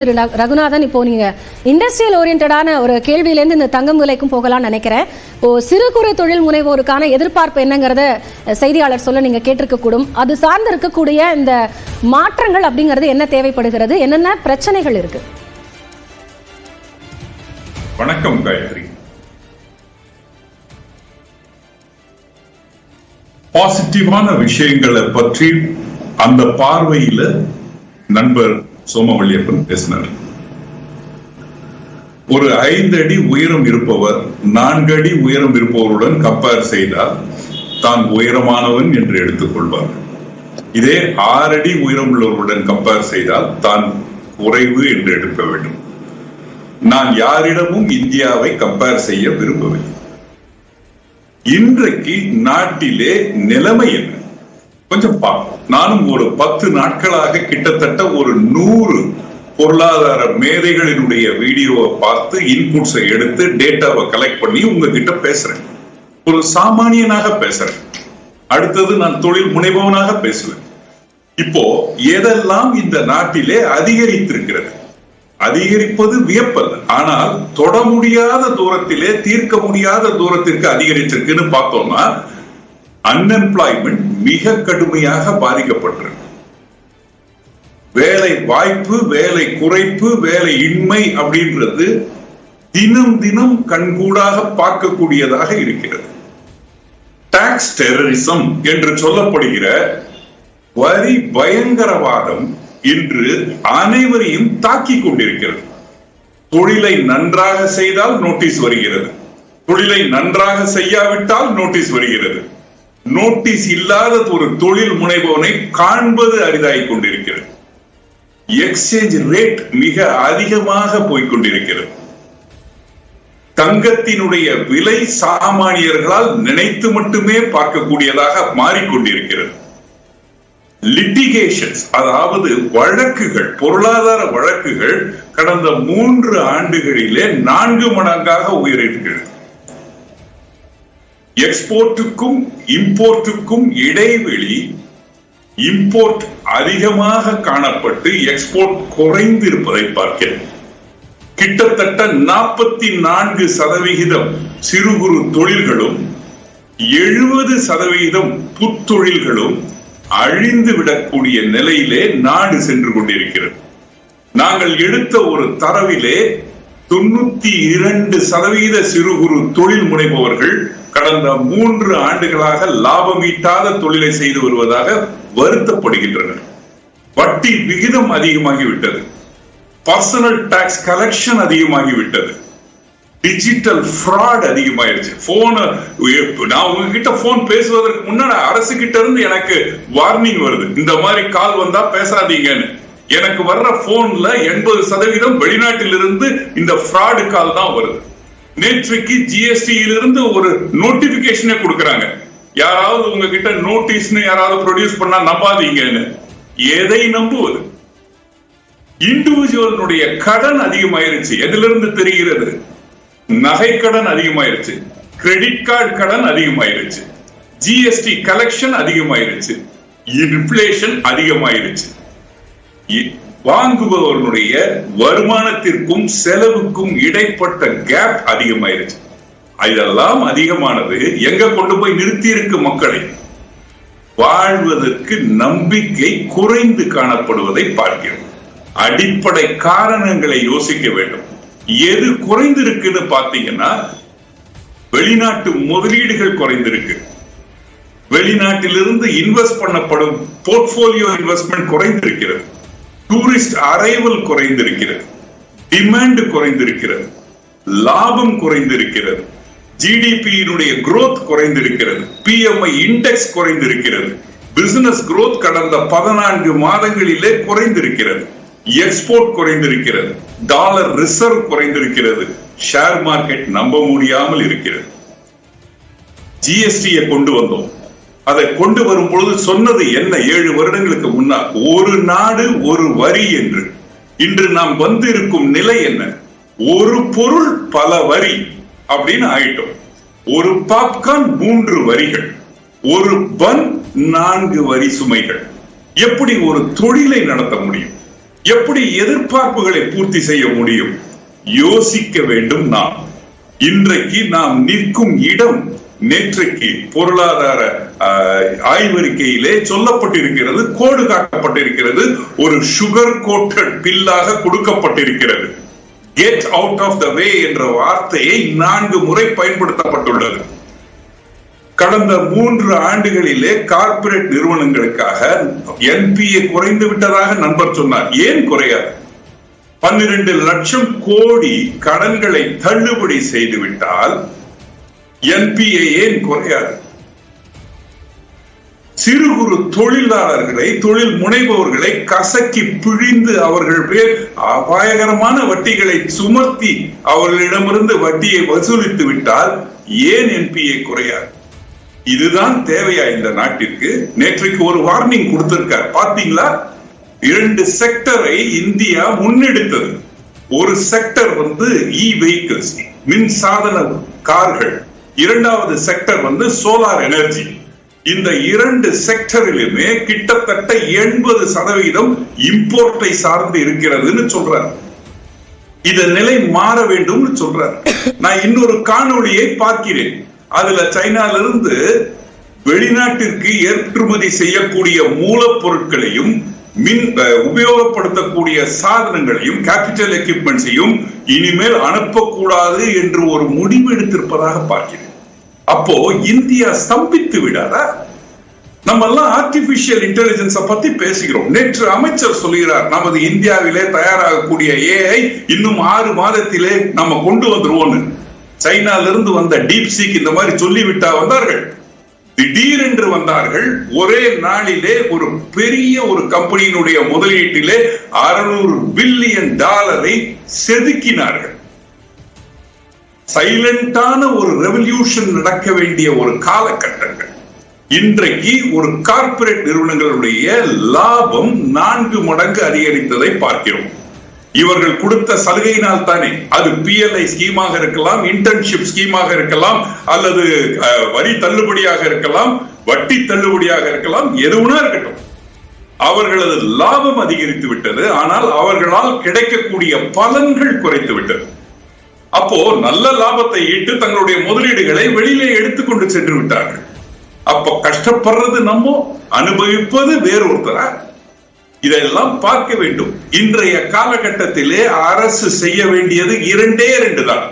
திரு ரகுநாதன் இப்போ நீங்க இண்டஸ்ட்ரியல் ஓரியன்டான ஒரு கேள்வியிலேருந்து இந்த தங்கம் விலைக்கும் போகலாம்னு நினைக்கிறேன். இப்போ சிறு குறு தொழில் முனைவோருக்கான எதிர்பார்ப்பு என்னங்கிறத செய்தியாளர் சொல்ல நீங்க கேட்டிருக்க கூடும் அது சார்ந்து இருக்கக்கூடிய இந்த மாற்றங்கள் அப்படிங்கிறது என்ன தேவைப்படுகிறது? என்னென்ன பிரச்சனைகள் இருக்கு? வணக்கம் காயத்ரி. பாசிட்டிவான விஷயங்களை பற்றி அந்த பார்வையில நண்பர் சோமவள்ளியப்பன் பேசினார். ஒரு ஐந்து அடி உயரம் இருப்பவர் நான்கு அடி உயரம் இருப்பவருடன் கம்பேர் செய்தால் தான் உயரமானவன் என்று எடுத்துக்கொள்வார் இதே ஆறு அடி உயரம் உள்ளவருடன் கம்பேர் செய்தால் தான் குறைவு என்று எடுக்க வேண்டும். நான் யாரிடமும் இந்தியாவை கம்பேர் செய்ய விரும்பவில்லை. இன்றைக்கு நாட்டிலே நிலைமை என்ன? கொஞ்சம் பார்ப்போம் நானும் ஒரு பத்து நாட்களாக கிட்டத்தட்ட ஒரு நூறு பொருளாதார மேதைகளினுடைய வீடியோவை பார்த்து இன்புட்ஸை எடுத்து டேட்டாவை கலெக்ட் பண்ணி உங்ககிட்ட பேசுறேன். ஒரு சாமானியனாக பேசுறேன். அடுத்தது நான் தொழில் முனைபவனாக பேசுவேன். இப்போ எதெல்லாம் இந்த நாட்டிலே அதிகரித்திருக்கிறது? அதிகரிப்பது வியப்பல்ல. ஆனால் தொட முடியாத தூரத்திலே தீர்க்க முடியாத தூரத்திற்கு அதிகரிச்சிருக்குன்னு பார்த்தோம்னா அன்எம்ப்ளாய்மெண்ட் மிக கடுமையாக பாதிக்கப்பட்டிருக்கு. வேலை வாய்ப்பு வேலை குறைப்பு வேலை இன்மை அப்படின்றது தினம் தினம் கண்கூடாக பார்க்கக்கூடியதாக இருக்கிறது. டாக்ஸ் டெரரிசம் என்று சொல்லப்படுகிற வரி பயங்கரவாதம் இன்று அனைவரையும் தாக்கிக் கொண்டிருக்கிறது. தொழிலை நன்றாக செய்தால் நோட்டீஸ் வருகிறது. தொழிலை நன்றாக செய்யாவிட்டால் நோட்டீஸ் வருகிறது. நோட்டீஸ் இல்லாத ஒரு தொழில் முனைவோனை காண்பது அரிதாகி கொண்டிருக்கிறது. எக்ஸ்சேஞ்ச் ரேட் மிக அதிகமாக போய்க்கொண்டிருக்கிறது. தங்கத்தினுடைய விலை சாமானியர்களால் நினைத்து மட்டுமே பார்க்கக்கூடியதாக மாறிக்கொண்டிருக்கிறது. லிட்டிகேஷன்ஸ் அதாவது வழக்குகள் பொருளாதார வழக்குகள் கடந்த மூன்று ஆண்டுகளிலே நான்கு மடங்காக உயர்கிறது எக்ஸ்போர்ட்டுக்கும் இம்போர்ட்டுக்கும் இடைவெளி இம்போர்ட் அதிகமாக காணப்பட்டு எக்ஸ்போர்ட் குறைந்திருப்பதை பார்க்கிறோம். கிட்டத்தட்ட நாற்பத்தி நான்கு சதவிகிதம் சிறு குறு தொழில்களும் எழுபது சதவிகிதம் புத்தொழில்களும் அழிந்து விடக்கூடிய நிலையிலே நாடு சென்று கொண்டிருக்கிறது. நாங்கள் எடுத்த ஒரு தரவிலே தொண்ணூத்தி இரண்டு சதவீத சிறு குறு தொழில் முனைபவர்கள் கடந்த மூன்று ஆண்டுகளாக லாபம் ஈட்டாத தொழிலை செய்து வருவதாக வருத்தப்படுகின்றனர். வட்டி விகிதம் அதிகமாகிவிட்டது. பர்சனல் டாக்ஸ் கலெக்ஷன் அதிகமாகிவிட்டது. டிஜிட்டல் ஃப்ராட் அதிகமாயிருச்சு. போன் நான் உங்ககிட்ட போன் பேசுவதற்கு முன்னாடி அரசு கிட்ட இருந்து எனக்கு வார்னிங் வருது. இந்த மாதிரி கால் வந்தா பேசாதீங்கன்னு. எனக்கு வர்ற போன்ல எண்பது சதவீதம் வெளிநாட்டிலிருந்து இந்த ஃப்ராடு கால் தான் வருது. நேற்றுக்கு ஜிஎஸ்டியிலிருந்து ஒரு நோட்டிபிகேஷனே கொடுக்கறாங்க. யாராவது உங்ககிட்ட நோட்டீஸ்னு யாராவது ப்ரொடியூஸ் பண்ணா நம்பாதீங்கன்னு. எதை நம்புவது? இண்டிவிஜுவலுடைய கடன் அதிகமாயிருச்சு. எதிலிருந்து தெரிகிறது? நகை கடன் அதிகமாயிருச்சு. கிரெடிட் கார்டு கடன் அதிகமாயிருச்சு. ஜிஎஸ்டி கலெக்ஷன் அதிகமாயிருச்சு. இன்ஃபிளேஷன் அதிகமாயிருச்சு. வாங்குபவர்களுடைய வருமானத்திற்கும் செலவுக்கும் இடைப்பட்ட கேப் அதிகமாயிருச்சு. இதெல்லாம் அதிகமானது எங்க கொண்டு போய் நிறுத்தி இருக்கு மக்களை? வாழ்வதற்கு நம்பிக்கை குறைந்து காணப்படுவதை பார்க்கிறோம். அடிப்படை காரணங்களை யோசிக்க வேண்டும். எது குறைந்திருக்குன்னு பாத்தீங்கன்னா வெளிநாட்டு முதலீடுகள் குறைந்திருக்கு. வெளிநாட்டிலிருந்து இன்வெஸ்ட் பண்ணப்படும் போர்ட்போலியோ இன்வெஸ்ட்மெண்ட் குறைந்திருக்கிறது. டூரிஸ்ட் அரைவல் குறைந்திருக்கிறது. டிமாண்ட் குறைந்திருக்கிறது. லாபம் குறைந்திருக்கிறது. ஜிடிபியினுடைய குரோத் குறைந்திருக்கிறது. பிஎம்ஐ இண்டெக்ஸ் குறைந்திருக்கிறது. பிசினஸ் குரோத் கடந்த பதினான்கு மாதங்களிலே குறைந்திருக்கிறது. எக்ஸ்போர்ட் குறைந்திருக்கிறது. டாலர் ரிசர்வ் குறைந்திருக்கிறது. ஷேர் மார்க்கெட் நம்ப முடியாமல் இருக்கிறது. ஜிஎஸ்டியை கொண்டு வந்தோம். அதை கொண்டு வரும் பொழுது சொன்னது என்ன ஏழு வருடங்களுக்கு முன்னால்? ஒரு நாடு ஒரு வரி என்று. இன்று நாம் வந்து இருக்கும் நிலை என்ன? ஒரு பொருள் பல வரி அப்படின்னு ஆயிட்டோம். ஒரு பாப்கார்ன் மூன்று வரிகள். ஒரு பன் நான்கு வரி சுமைகள். எப்படி ஒரு தொழிலை நடத்த முடியும்? எப்படி எதிர்பார்ப்புகளை பூர்த்தி செய்ய முடியும்? யோசிக்க வேண்டும் நாம். இன்றைக்கு நாம் நிற்கும் இடம் நேற்றைக்கு பொருளாதார ஆய்வறிக்கையிலே சொல்லப்பட்டிருக்கிறது கோடு காட்டப்பட்டிருக்கிறது ஒரு சுகர் கோட்டட் பில்லாக கொடுக்கப்பட்டிருக்கிறது. Get out of the way என்ற வார்த்தையை நான்கு முறை பயன்படுத்தப்பட்டுள்ளது. கடந்த மூன்று ஆண்டுகளிலே கார்ப்பரேட் நிறுவனங்களுக்காக என்பிஏ குறைந்து விட்டதாக நண்பர் சொன்னார். ஏன் குறையாது? பன்னிரண்டு லட்சம் கோடி கடன்களை தள்ளுபடி செய்துவிட்டால் என்பிஏ ஏன் குறையாது? சிறு குறு தொழிலாளர்களை தொழில் முனைபவர்களை கசக்கி பிழிந்து அவர்கள் பேர் அபாயகரமான வட்டிகளை சுமத்தி அவர்களிடமிருந்து வட்டியை வசூலித்து விட்டால் ஏன் என்பிஏ குறையாது? இதுதான் தேவையா இந்த நாட்டிற்கு? நேற்றைக்கு ஒரு வார்னிங் கொடுத்திருக்கார். பாத்தீங்களா இரண்டு செக்டரை இந்தியா முன்னெடுத்தது. ஒரு செக்டர் வந்து இ வெஹிக்கிள்ஸ் மின் சாதன கார்கள். இரண்டாவது செக்டர் வந்து சோலார் எனர்ஜி இந்த இரண்டு செக்டரிலுமே கிட்டத்தட்ட எண்பது சதவீதம் இம்போர்ட்டை சார்ந்து இருக்கிறதுன்னு சொல்றார். இத நிலை மாற வேண்டும்னு சொல்றார். நான் இன்னொரு காணொளியை பார்க்கிறேன். அதுல சைனால இருந்து வெளிநாட்டிற்கு ஏற்றுமதி செய்யக்கூடிய மூலப்பொருட்களையும் மின் உபயோகப்படுத்தக்கூடிய சாதனங்களையும் கேபிட்டல் எக்யூப்மெண்ட்ஸையும் இனிமேல் அனுப்பக்கூடாது என்று ஒரு முடிவு எடுத்திருப்பதாக பார்க்கிறேன். அப்போ இந்தியா ஸ்தம்பித்து விடாதா நம்ம எல்லாம் ஆர்டிபிஷியல் இன்டெலிஜென்ஸ பத்தி பேசுகிறோம். நேற்று அமைச்சர் சொல்கிறார் நமது இந்தியாவிலே தயாராகக்கூடிய ஏஐ இன்னும் ஆறு மாதத்திலே நம்ம கொண்டு வந்துருவோம்னு. சைனால இருந்து வந்த டீப் சீக் இந்த மாதிரி சொல்லிவிட்டா வந்தார்கள். திடீரென்று வந்தார்கள். ஒரே நாளிலே ஒரு பெரிய ஒரு கம்பெனியினுடைய முதலீட்டிலே அறுநூறு பில்லியன் டாலரை செதுக்கினார்கள். சைலண்டான ஒரு ரெவல்யூஷன் நடக்க வேண்டிய ஒரு காலகட்டங்கள். இன்றைக்கு ஒரு கார்ப்பரேட் நிறுவனங்களுடைய லாபம் நான்கு மடங்கு அதிகரித்ததை பார்க்கிறோம். இவர்கள் கொடுத்த சலுகையினால் தானே. அது பிஎல்ஐ ஸ்கீமாக இருக்கலாம் இன்டர்ன்ஷிப் ஸ்கீமாக இருக்கலாம் அல்லது வரி தள்ளுபடியாக இருக்கலாம் வட்டி தள்ளுபடியாக இருக்கலாம் எதுவுனா இருக்கட்டும். அவர்களது லாபம் அதிகரித்து விட்டது ஆனால் அவர்களால் கிடைக்கக்கூடிய பலன்கள் குறைத்து விட்டது. அப்போ நல்ல லாபத்தை ஈட்டு தங்களுடைய முதலீடுகளை வெளியிலே எடுத்துக்கொண்டு சென்று விட்டார்கள். அப்ப கஷ்டப்படுறது நம்ம அனுபவிப்பது வேறொருத்தரா? இதெல்லாம் பார்க்க வேண்டும். இன்றைய காலகட்டத்திலே அரசு செய்ய வேண்டியது இரண்டே இரண்டு தான்.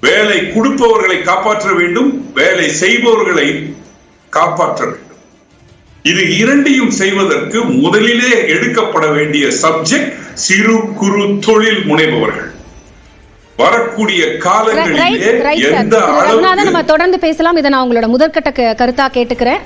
வேலை கொடுப்பவர்களை காப்பாற்ற வேண்டும் வேலை செய்பவர்களை காப்பாற்ற வேண்டும். இது இரண்டையும் செய்வதற்கு முதலிலே எடுக்கப்பட வேண்டிய சப்ஜெக்ட் சிறு குறு தொழில் முனைபவர்கள். வரக்கூடிய காலங்களிலே எந்த நம்ம தொடர்ந்து பேசலாம். இதை நான் உங்களோட முதற்கட்ட கருத்தா கேட்டுக்கிறேன்.